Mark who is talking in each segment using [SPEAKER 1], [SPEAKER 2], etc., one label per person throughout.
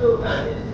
[SPEAKER 1] 就感觉。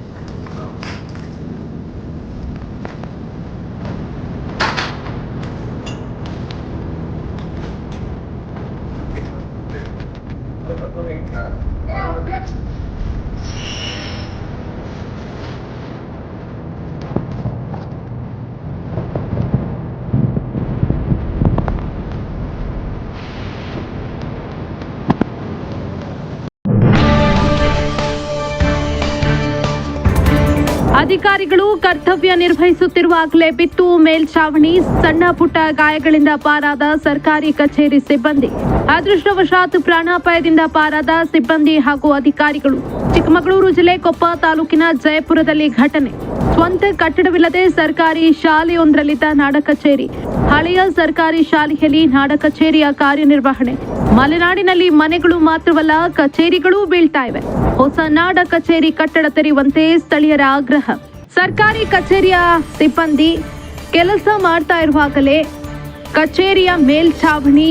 [SPEAKER 1] ಅಧಿಕಾರಿಗಳು ಕರ್ತವ್ಯ ನಿರ್ವಹಿಸುತ್ತಿರುವಾಗಲೇ ಬಿತ್ತು ಮೇಲ್ಛಾವಣಿ, ಸಣ್ಣ ಪುಟ್ಟ ಗಾಯಗಳಿಂದ ಪಾರಾದ ಸರ್ಕಾರಿ ಕಚೇರಿ ಸಿಬ್ಬಂದಿ. ಅದೃಷ್ಟವಶಾತ್ ಪ್ರಾಣಾಪಾಯದಿಂದ ಪಾರಾದ ಸಿಬ್ಬಂದಿ ಹಾಗೂ ಅಧಿಕಾರಿಗಳು. ಚಿಕ್ಕಮಗಳೂರು ಜಿಲ್ಲೆ ಕೊಪ್ಪ ತಾಲೂಕಿನ ಜಯಪುರದಲ್ಲಿ ಘಟನೆ. ಸ್ವಂತ ಕಟ್ಟಡವಿಲ್ಲದೆ ಸರ್ಕಾರಿ ಶಾಲೆಯೊಂದರಲ್ಲಿದ್ದ ನಾಡ ಕಚೇರಿ. ಹಳೆಯ ಸರ್ಕಾರಿ ಶಾಲೆಯಲ್ಲಿ ನಾಡ ಕಚೇರಿಯ ಕಾರ್ಯನಿರ್ವಹಣೆ. ಮಲೆನಾಡಿನಲ್ಲಿ ಮನೆಗಳು ಮಾತ್ರವಲ್ಲ, ಕಚೇರಿಗಳೂ ಬೀಳ್ತಾ ಇವೆ. ಹೊಸ ನಾಡ ಕಚೇರಿ ಕಟ್ಟಡ ತೆರೆಯುವಂತೆ ಸ್ಥಳೀಯರ ಆಗ್ರಹ. ಸರ್ಕಾರಿ ಕಚೇರಿಯ ಸಿಬ್ಬಂದಿ ಕೆಲಸ ಮಾಡ್ತಾ ಇರುವಾಗಲೇ ಕಚೇರಿಯ ಮೇಲ್ಛಾವಣಿ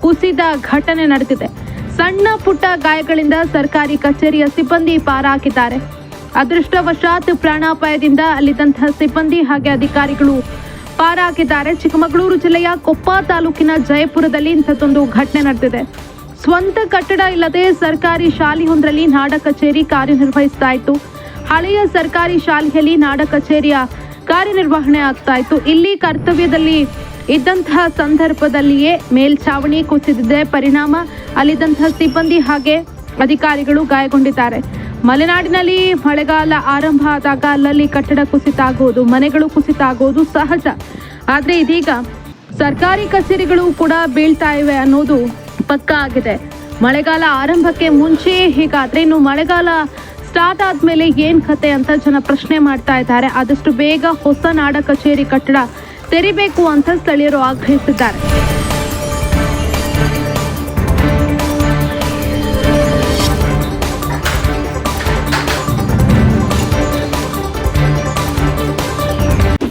[SPEAKER 1] ಕುಸಿದ ಘಟನೆ ನಡೆದಿದೆ. ಸಣ್ಣ ಪುಟ್ಟ ಗಾಯಗಳಿಂದ ಸರ್ಕಾರಿ ಕಚೇರಿಯ ಸಿಬ್ಬಂದಿ ಪಾರಾಗಿದ್ದಾರೆ. ಅದೃಷ್ಟವಶಾತ್ ಪ್ರಾಣಾಪಾಯದಿಂದ ಅಲ್ಲಿದ್ದಂತಹ ಸಿಬ್ಬಂದಿ ಹಾಗೆ ಅಧಿಕಾರಿಗಳು ಪಾರಾಗಿದ್ದಾರೆ. ಚಿಕ್ಕಮಗಳೂರು ಜಿಲ್ಲೆಯ ಕೊಪ್ಪ ತಾಲೂಕಿನ ಜಯಪುರದಲ್ಲಿ ಇಂಥದ್ದೊಂದು ಘಟನೆ ನಡೆದಿದೆ. ಸ್ವಂತ ಕಟ್ಟಡ ಇಲ್ಲದೆ ಸರ್ಕಾರಿ ಶಾಲೆಯೊಂದರಲ್ಲಿ ನಾಡ ಕಚೇರಿ ಕಾರ್ಯನಿರ್ವಹಿಸ್ತಾ ಇತ್ತು. ಹಳೆಯ ಸರ್ಕಾರಿ ಶಾಲೆಯಲ್ಲಿ ನಾಡ ಕಚೇರಿಯ ಕಾರ್ಯನಿರ್ವಹಣೆ ಆಗ್ತಾ ಇತ್ತು. ಇಲ್ಲಿ ಕರ್ತವ್ಯದಲ್ಲಿ ಇದ್ದಂತಹ ಸಂದರ್ಭದಲ್ಲಿಯೇ ಮೇಲ್ಛಾವಣಿ ಕುಸಿದಿದೆ ಪರಿಣಾಮ. ಅಲ್ಲಿದ್ದಂತಹ ಸಿಬ್ಬಂದಿ ಹಾಗೆ ಅಧಿಕಾರಿಗಳು ಗಾಯಗೊಂಡಿದ್ದಾರೆ. ಮಲೆನಾಡಿನಲ್ಲಿ ಮಳೆಗಾಲ ಆರಂಭ ಆದಾಗ ಅಲ್ಲಲ್ಲಿ ಕಟ್ಟಡ ಕುಸಿತ ಆಗುವುದು ಮನೆಗಳು ಕುಸಿತ ಆಗುವುದು ಸಹಜ. ಆದರೆ ಇದೀಗ ಸರ್ಕಾರಿ ಕಚೇರಿಗಳು ಕೂಡ ಬೀಳ್ತಾ ಇವೆ ಅನ್ನೋದು ಪಕ್ಕಾ ಆಗಿದೆ. ಮಳೆಗಾಲ ಆರಂಭಕ್ಕೆ ಮುಂಚೆ ಹೀಗಾದರೆ ಇನ್ನು ಮಳೆಗಾಲ ಸ್ಟಾರ್ಟ್ ಆದ್ಮೇಲೆ ಏನ್ ಕತೆ ಅಂತ ಜನ ಪ್ರಶ್ನೆ ಮಾಡ್ತಾ ಇದ್ದಾರೆ. ಆದಷ್ಟು ಬೇಗ ಹೊಸ ನಾಡ ಕಚೇರಿ ಕಟ್ಟಡ ತೆರಿಬೇಕು ಅಂತ ಸ್ಥಳೀಯರು ಆಗ್ರಹಿಸಿದ್ದಾರೆ.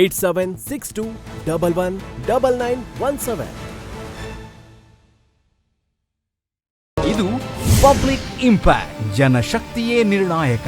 [SPEAKER 2] Eight seven six two double one double nine one seven.
[SPEAKER 3] ಇದು ಪಬ್ಲಿಕ್ ಇಂಪ್ಯಾಕ್ಟ್, ಜನಶಕ್ತಿಯೇ ನಿರ್ಣಾಯಕ.